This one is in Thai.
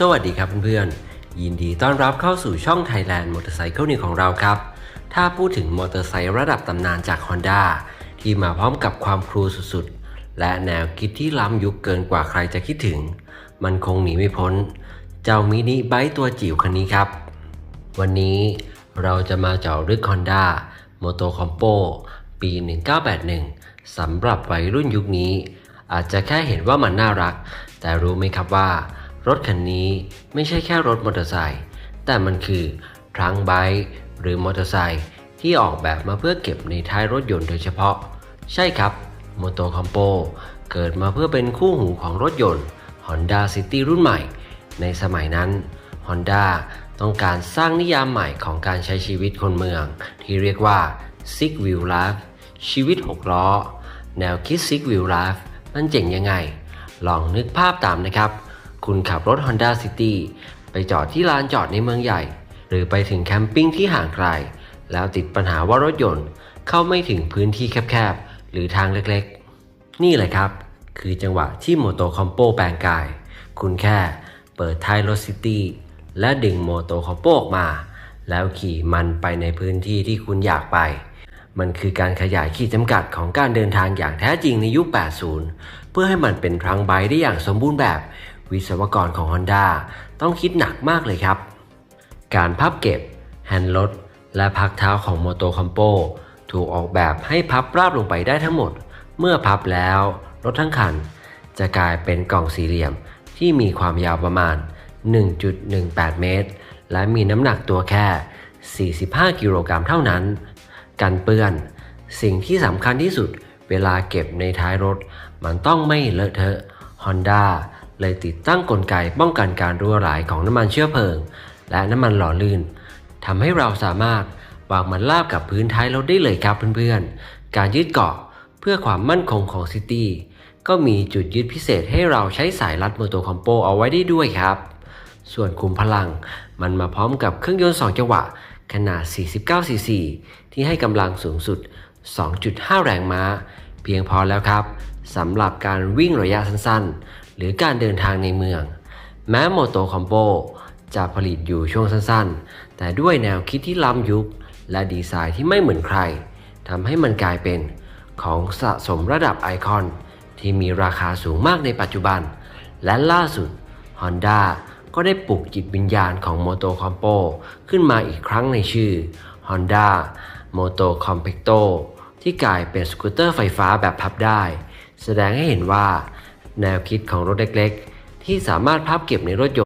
สวัสดีครับเพื่อนๆ ยินดีต้อนรับเข้าสู่ช่อง Thailand Motorcycle News ของเราครับ ถ้าพูดถึงมอเตอร์ไซค์ระดับตำนานจาก Honda ที่มาพร้อมกับความครูสุดๆ และแนวคิดที่ล้ำยุคเกินกว่าใครจะคิดถึง มันคงหนีไม่พ้น เจ้ามินิไบค์ตัวจิ๋วคันนี้ครับ วันนี้เราจะมาเจาะลึก Honda m o t o Compo ปี 1981สำหรับวัยรุ่นยุคนี้ อาจจะแค่เห็นว่ามันน่ารัก แต่รู้ไหมครับว่า รถคันนี้ไม่ใช่แค่รถมอเตอร์ไซค์แต่มันคือทรังไบค์หรือมอเตอร์ไซค์ที่ออกแบบมาเพื่อเก็บในท้ายรถยนต์โดยเฉพาะ ใช่ครับ m o t o Compo เกิดมาเพื่อเป็นคู่หูของรถยนต์ Honda City รุ่นใหม่ ในสมัยนั้น Honda ต้องการสร้างนิยามใหม่ของการใช้ชีวิตคนเมือง ที่เรียกว่า Six Wheel Life ชีวิต 6 ล้อ แนวคิด Six Wheel Life มันเจ๋งยังไง ลองนึกภาพตามนะครับ คุณขับรถ Honda City ไปจอดที่ลานจอดในเมืองใหญ่ หรือไปถึงแคมปิ้งที่ห่างไกล แล้วติดปัญหาว่ารถยนต์ เข้าไม่ถึงพื้นที่แคบๆ หรือทางเล็กๆ นี่แหละครับ คือจังหวะที่โมโตคอมโปแปลงกาย คุณแค่เปิดท้ายรถซิตี้และดึงโมโตคอมโปออกมา แล้วขี่มันไปในพื้นที่ที่คุณอยากไปมันคือการขยายขีดจำกัดของการเดินทางอย่างแท้จริงในยุค 80 เพื่อให้มันเป็นทรังไบได้อย่างสมบูรณ์แบบ วิศวกรของ Honda ต้องคิดหนักมากเลยครับ การพับเก็บ แฮนด์รถ และพักเท้าของโมโตคอมโปถูกออกแบบให้พับราบลงไปได้ทั้งหมด เมื่อพับแล้ว รถทั้งคัน จะกลายเป็นกล่องสี่เหลี่ยมที่มีความยาวประมาณ 1.18 เมตร และมีน้ำหนักตัวแค่ 45 กิโลกรัมเท่านั้น กันเปื้อน สิ่งที่สำคัญที่สุดเวลาเก็บในท้ายรถ มันต้องไม่เลอะเทอะ Honda เลยติดตั้งกลไกป้องกันการรั่วไหลของน้ำมันเชื้อเพลิง และน้ำมันหล่อลื่นทำให้เราสามารถวางมันลาบกับพื้นท้ายรถได้เลยครับเพื่อนๆ การยึดเกาะเพื่อความมั่นคงของซิตี้ก็มีจุดยึดพิเศษให้เราใช้สายรัดโมโตคอมโปเอาไว้ได้ด้วยครับ ส่วนคุมพลัง มันมาพร้อมกับเครื่องยนต์ 2 จังหวะ ขนาด 49ซีซีที่ให้กำลังสูงสุด 2.5 แรงม้า เพียงพอแล้วครับ สำหรับการวิ่งระยะสั้นๆ หรือการเดินทางในเมือง แม้โมโตคอมโปจะผลิตอยู่ช่วงสั้นๆ แต่ด้วยแนวคิดที่ล้ำยุค และดีไซน์ที่ไม่เหมือนใครทำให้มันกลายเป็นของสะสมระดับไอคอน ที่มีราคาสูงมากในปัจจุบัน และล่าสุด Honda ก็ได้ปลุกจิตวิญญาณของ Moto Compo ขึ้นมาอีกครั้งในชื่อ Honda Moto Compacto ที่กลายเป็นสกูตเตอร์ไฟฟ้าแบบพับได้ แสดงให้เห็นว่า แนวคิดของรถเล็กๆ ที่สามารถพับเก็บในรถยนต์